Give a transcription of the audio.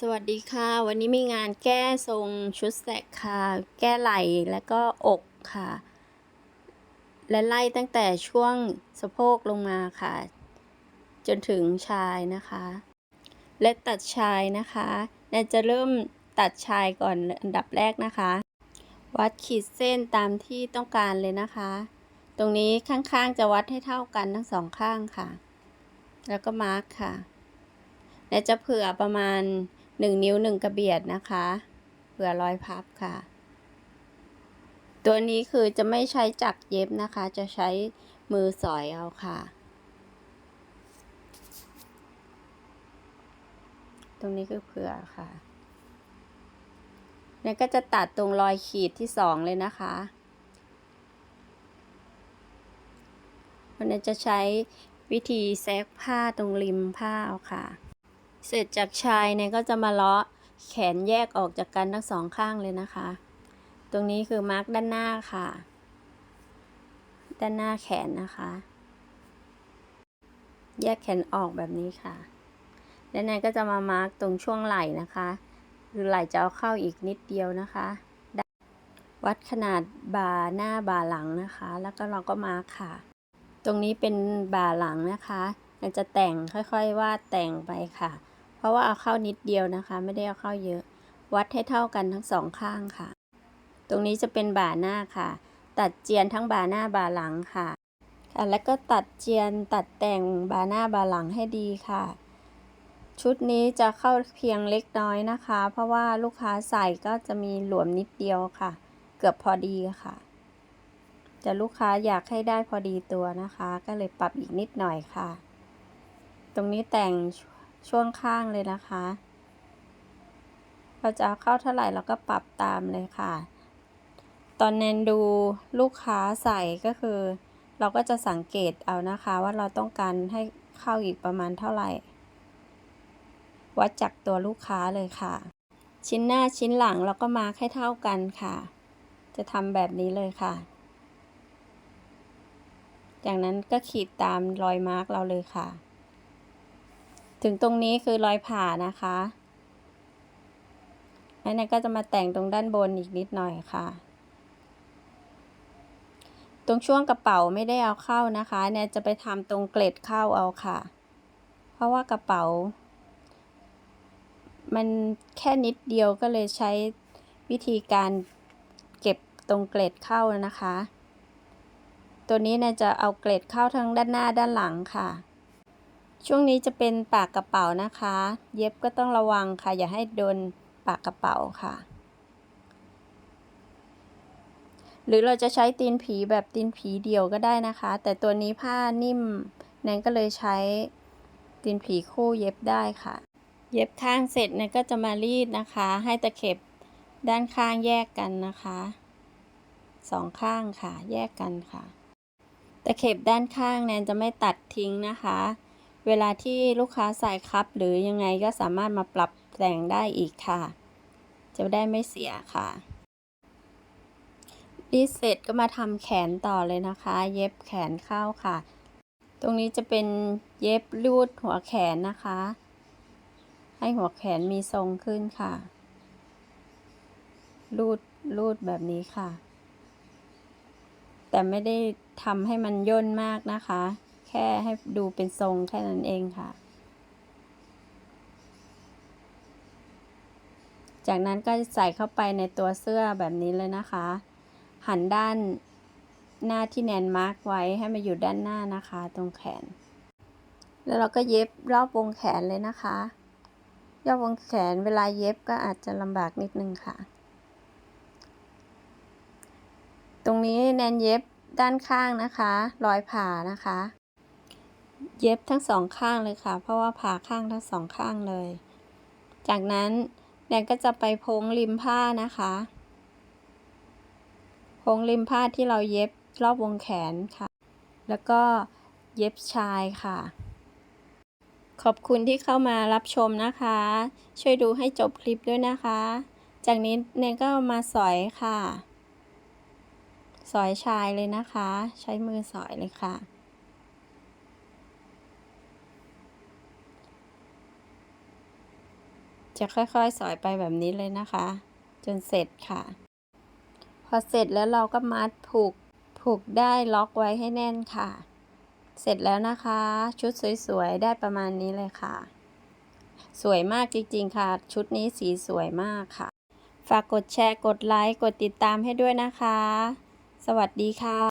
สวัสดีค่ะ วันนี้มีงานแก้ทรงชุดแสกค่ะ แก้ไหล่แล้วก็อกค่ะ และไล่ตั้งแต่ช่วงสะโพกลงมาค่ะ จนถึงชายนะคะ และตัดชายนะคะแนนจะเริ่มตัดชายก่อนอันดับแรกนะคะ วัดขีดเส้นตามที่ต้องการเลยนะคะ ตรงนี้ข้างๆจะวัดให้เท่ากันทั้งสองข้างค่ะ แล้วก็มาร์กค่ะ และจะเผื่อประมาณ 1 นิ้ว 1 กระเบียดนะคะเผื่อรอยพับค่ะ ตัวนี้คือจะไม่ใช้จักเย็บนะคะ จะใช้มือสอยเอาค่ะ ตรงนี้คือเผื่อค่ะแล้วก็จะตัดตรงรอยขีดที่สองเลยนะคะวันนี้จะใช้วิธีแซกผ้าตรงริมผ้าเอาค่ะ เสร็จจากชายเนี่ยก็จะมาเลาะแขนแยกออกจากกันทั้งสองข้างเลยนะคะ ตรงนี้คือมาร์กด้านหน้าค่ะ ด้านหน้าแขนนะคะ แยกแขนออกแบบนี้ค่ะ ด้านในก็จะมามาร์กตรงช่วงไหล่นะคะ คือไหล่จะเอาเข้าอีกนิดเดียวนะคะวัดขนาดบ่าหน้าบ่าหลังนะคะ แล้วก็เราก็มาร์กค่ะ ตรงนี้เป็นบ่าหลังนะคะเราจะแต่งค่อยๆวาดแต่งไปค่ะ เพราะว่าเอาเข้านิดเดียวนะคะ ไม่ได้เอาเข้าเยอะ วัดให้เท่ากันทั้งสองข้างค่ะ ตรงนี้จะเป็นบ่าหน้าค่ะ ตัดเจียนทั้งบ่าหน้าบ่าหลังค่ะค่ะแล้วก็ตัดเจียนตัดแต่งบ่าหน้าบ่าหลังให้ดีค่ะ ชุดนี้จะเข้าเพียงเล็กน้อยนะคะ เพราะว่าลูกค้าใส่ก็จะมีหลวมนิดเดียวค่ะ เกือบพอดีค่ะแต่ลูกค้าอยากให้ได้พอดีตัวนะคะ ก็เลยปรับอีกนิดหน่อยค่ะ ตรงนี้แต่ง ช่วงข้างเลยนะคะ เราจะเอาเข้าเท่าไหร่เราก็ปรับตามเลยค่ะ ตอนแนนดูลูกค้าใส่ก็คือ เราก็จะสังเกตเอานะคะว่าเราต้องการให้เข้าอีกประมาณเท่าไหร่ วัดจากตัวลูกค้าเลยค่ะ ชิ้นหน้าชิ้นหลังเราก็มาร์คให้เท่ากันค่ะ จะทำแบบนี้เลยค่ะ จากนั้นก็ขีดตามรอยมาร์กเราเลยค่ะ ถึงตรงนี้คือรอยผ่านะคะแล้วนก็จะมาแต่งตรงด้านบนอีกนิดหน่อยค่ะ ตรงช่วงกระเป๋าไม่ได้เอาเข้านะคะ เนี่ยจะไปทำตรงเกล็ดเข้าเอาค่ะ เพราะว่ากระเป๋า มันแค่นิดเดียวก็เลยใช้วิธีการเก็บตรงเกล็ดเข้านะคะ ตัวนี้เนี่ยจะเอาเกล็ดเข้าทั้งด้านหน้าด้านหลังค่ะ ช่วงนี้จะเป็นปากกระเป๋านะคะ เย็บก็ต้องระวังค่ะ อย่าให้โดนปากกระเป๋าค่ะ หรือเราจะใช้ตีนผีแบบตีนผีเดียวก็ได้นะคะ แต่ตัวนี้ผ้านิ่มแนนก็เลยใช้ตีนผีคู่เย็บได้ค่ะ เย็บข้างเสร็จแนนก็จะมารีดนะคะ ให้ตะเข็บด้านข้างแยกกันนะคะสองข้างค่ะ แยกกันค่ะ ตะเข็บด้านข้างแนนจะไม่ตัดทิ้งนะคะ เวลาที่ลูกค้าใส่ครับหรือยังไงก็สามารถมาปรับแต่งได้อีกค่ะ จะได้ไม่เสียค่ะรีเสร็จก็มาทำแขนต่อเลยนะคะ เย็บแขนเข้าค่ะ ตรงนี้จะเป็นเย็บรูดหัวแขนนะคะ ให้หัวแขนมีทรงขึ้นค่ะ รูดรูดแบบนี้ค่ะ แต่ไม่ได้ทำให้มันย่นมากนะคะ แค่ให้ดูเป็นทรงแค่นั้นเองค่ะ จากนั้นก็ใส่เข้าไปในตัวเสื้อแบบนี้เลยนะคะ หันด้านหน้าที่แนนมาร์กไว้ให้มาอยู่ด้านหน้านะคะ ตรงแขน แล้วเราก็เย็บรอบวงแขนเลยนะคะรอบวงแขนเวลาเย็บก็อาจจะลำบากนิดนึงค่ะ ตรงนี้แนนเย็บด้านข้างนะคะ รอยผ่านะคะ เย็บทั้งสองข้างเลยค่ะ เพราะว่าผ่าข้างทั้งสองข้างเลย จากนั้นแนนก็จะไปพงริมผ้านะคะพงริมผ้าที่เราเย็บรอบวงแขนค่ะ แล้วก็เย็บชายค่ะ ขอบคุณที่เข้ามารับชมนะคะ ช่วยดูให้จบคลิปด้วยนะคะ จากนี้เนนก็มาสอยค่ะ สอยชายเลยนะคะ ใช้มือสอยเลยค่ะ จะค่อยๆ สอยไปแบบนี้เลยนะคะ จนเสร็จค่ะ พอเสร็จแล้วเราก็มัดผูกผูกได้ล็อกไว้ให้แน่นค่ะ เสร็จแล้วนะคะ ชุดสวยๆ ได้ประมาณนี้เลยค่ะ สวยมากจริงๆค่ะ ชุดนี้สีสวยมากค่ะ ฝากกดแชร์กดไลค์กดติดตามให้ด้วยนะคะ สวัสดีค่ะ